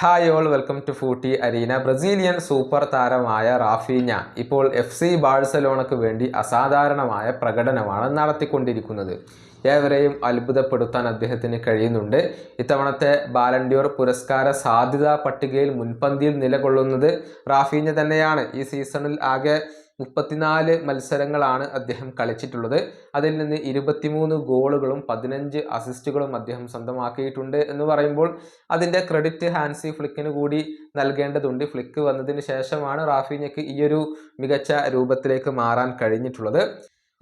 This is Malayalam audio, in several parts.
Hi all welcome to footy arena Brazilian super താരമായ റാഫീഞ്ഞ ഇപ്പോൾ എഫ് സി ബാഴ്സലോണയ്ക്ക് വേണ്ടി അസാധാരണമായ പ്രകടനമാണ് നടത്തിക്കൊണ്ടിരിക്കുന്നത്. ഏവരെയും അത്ഭുതപ്പെടുത്താൻ അദ്ദേഹത്തിന് കഴിയുന്നുണ്ട്. ഇത്തവണത്തെ ബാലൻഡ്യോർ പുരസ്കാര സാധ്യതാ പട്ടികയിൽ മുൻപന്തിയിൽ നിലകൊള്ളുന്നത് റാഫീന തന്നെയാണ്. ഈ സീസണിൽ ആകെ മുപ്പത്തിനാല് മത്സരങ്ങളാണ് അദ്ദേഹം കളിച്ചിട്ടുള്ളത്. അതിൽ നിന്ന് ഇരുപത്തിമൂന്ന് ഗോളുകളും പതിനഞ്ച് അസിസ്റ്റുകളും അദ്ദേഹം സ്വന്തമാക്കിയിട്ടുണ്ട് എന്ന് പറയുമ്പോൾ അതിന്റെ ക്രെഡിറ്റ് ഹാൻസി ഫ്ലിക്കിന് കൂടി നൽകേണ്ടതുണ്ട്. ഫ്ലിക്ക് വന്നതിന് ശേഷമാണ് റാഫീഞ്ഞയ്ക്ക് ഈയൊരു മികച്ച രൂപത്തിലേക്ക് മാറാൻ കഴിഞ്ഞിട്ടുള്ളത്.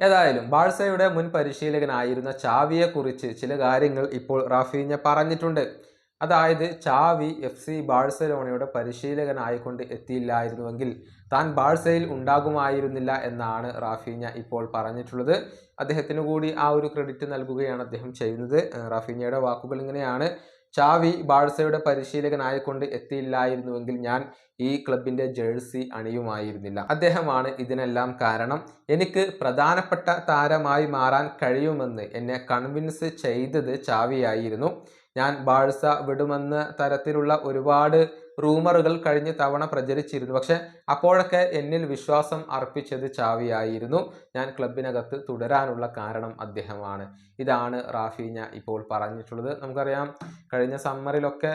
ഏതായാലും ബാഴ്സയുടെ മുൻ പരിശീലകനായിരുന്ന ചാവിയെക്കുറിച്ച് ചില കാര്യങ്ങൾ ഇപ്പോൾ റാഫീഞ്ഞ പറഞ്ഞിട്ടുണ്ട്. അതായത് ചാവി എഫ് സി ബാഴ്സലോണയുടെ പരിശീലകനായിക്കൊണ്ട് എത്തിയില്ലായിരുന്നുവെങ്കിൽ താൻ ബാഴ്സയിൽ ഉണ്ടാകുമായിരുന്നില്ല എന്നാണ് റാഫീഞ്ഞ ഇപ്പോൾ പറഞ്ഞിട്ടുള്ളത്. അദ്ദേഹത്തിന് കൂടി ആ ഒരു ക്രെഡിറ്റ് നൽകുകയാണ് അദ്ദേഹം ചെയ്യുന്നത്. റാഫീഞ്ഞയുടെ വാക്കുകൾ ഇങ്ങനെയാണ്. ചാവി ബാഴ്സയുടെ പരിശീലകനായിക്കൊണ്ട് എത്തിയില്ലായിരുന്നുവെങ്കിൽ ഞാൻ ഈ ക്ലബിന്റെ ജേഴ്സി അണിയുമായിരുന്നില്ല. അദ്ദേഹമാണ് ഇതിനെല്ലാം കാരണം. എനിക്ക് പ്രധാനപ്പെട്ട താരമായി മാറാൻ കഴിയുമെന്ന് എന്നെ കൺവിൻസ് ചെയ്തത് ചാവിയായിരുന്നു. ഞാൻ ബാഴ്സ വിടുമെന്ന തരത്തിലുള്ള ഒരുപാട് റൂമറുകൾ കഴിഞ്ഞ തവണ പ്രചരിച്ചിരുന്നു. പക്ഷേ അപ്പോഴൊക്കെ എന്നിൽ വിശ്വാസം അർപ്പിച്ചത് ചാവിയായിരുന്നു. ഞാൻ ക്ലബിനകത്ത് തുടരാനുള്ള കാരണം അദ്ദേഹമാണ്. ഇതാണ് റാഫീഞ്ഞ ഇപ്പോൾ പറഞ്ഞിട്ടുള്ളത്. നമുക്കറിയാം കഴിഞ്ഞ സമ്മറിലൊക്കെ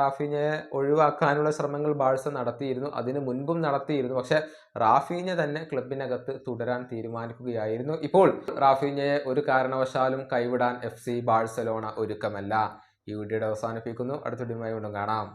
റാഫീഞ്ഞയെ ഒഴിവാക്കാനുള്ള ശ്രമങ്ങൾ ബാഴ്സ നടത്തിയിരുന്നു. അതിന് മുൻപും നടത്തിയിരുന്നു. പക്ഷേ റാഫീഞ്ഞ തന്നെ ക്ലബിനകത്ത് തുടരാൻ തീരുമാനിക്കുകയായിരുന്നു. ഇപ്പോൾ റാഫീഞ്ഞയെ ഒരു കാരണവശാലും കൈവിടാൻ എഫ് സി ബാഴ്സലോണ ഒരുക്കമല്ല. ഈ വീഡിയോയുടെ അവസാനിപ്പിക്കുന്നു. അടുത്ത വീഡിയോയുമായി കാണാം.